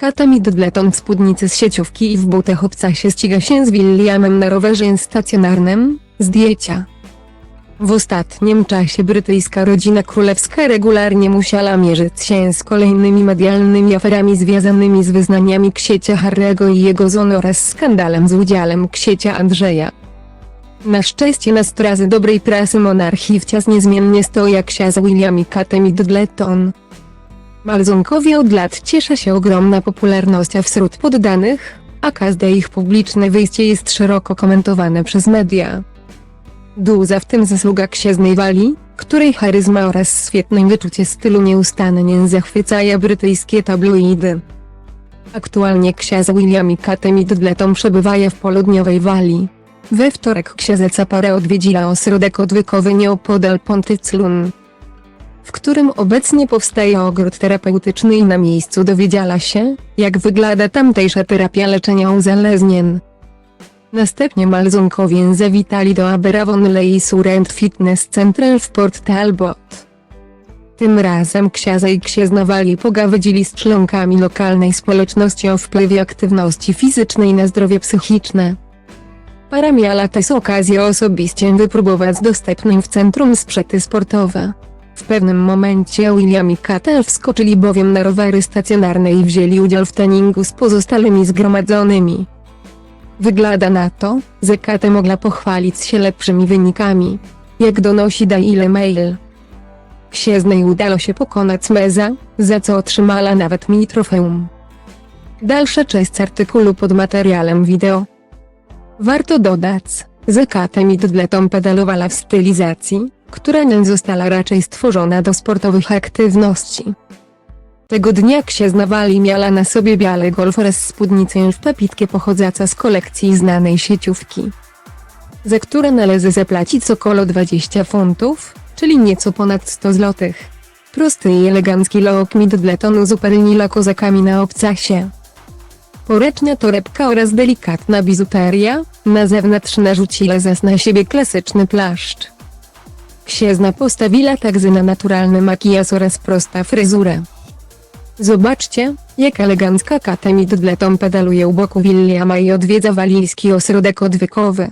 Katami Dodleton w spódnicy z sieciówki i w butach obca się ściga się z Williamem na rowerze stacjonarnym, zdjęcia. W ostatnim czasie brytyjska rodzina królewska regularnie musiała mierzyć się z kolejnymi medialnymi aferami związanymi z wyznaniami ksiecia Harry'ego i jego żony oraz skandalem z udziałem ksiecia Andrzeja. Na szczęście na straży dobrej prasy monarchii wciąż niezmiennie stoi ksiądz William i Katem i Dudleton. Malzonkowi od lat cieszy się ogromna popularność wśród poddanych, a każde ich publiczne wyjście jest szeroko komentowane przez media. Duża w tym zasługa księżnej Wali, której charyzma oraz świetne wyczucie stylu nieustannie zachwycają brytyjskie tabloidy. Aktualnie ksiądz William i Katem i Dudleton przebywają w południowej Walii. We wtorek księżyca parę odwiedziła ośrodek odwykowy nieopodal Pontyclun, w którym obecnie powstaje ogród terapeutyczny i na miejscu dowiedziała się, jak wygląda tamtejsza terapia leczenia uzależnień. Następnie Malzonkowie zawitali do Aberavon Lay Surrend Fitness Center w Port Talbot. Tym razem księża i księżna Wali pogawydzili z członkami lokalnej społeczności o wpływie aktywności fizycznej na zdrowie psychiczne. Para miała też okazję osobiście wypróbować dostępne w centrum sprzęty sportowe. W pewnym momencie William i Kate wskoczyli bowiem na rowery stacjonarne i wzięli udział w treningu z pozostałymi zgromadzonymi. Wygląda na to, że Kate mogła pochwalić się lepszymi wynikami. Jak donosi Daily Mail. Księżnej udało się pokonać Meza, za co otrzymała nawet mi trofeum. Dalsza część artykułu pod materiałem wideo. Warto dodać, że Katem i Dudleton pedalowała w stylizacji, która nie została raczej stworzona do sportowych aktywności. Tego dnia księżna Wali miała na sobie biały golf oraz spódnicę w papitkę pochodząca z kolekcji znanej sieciówki, za które należy zapłacić około 20 funtów, czyli nieco ponad 100 złotych. Prosty i elegancki look mi Dudleton uzupełniła kozakami na obcasie. Poręczna torebka oraz delikatna bizuteria, na zewnątrz narzuciła zaś na siebie klasyczny płaszcz. Księżna postawiła także na naturalny makijaż oraz prosta fryzurę. Zobaczcie, jak elegancka Katem i Dudleton pedaluje u boku Williama i odwiedza walijski ośrodek odwykowy.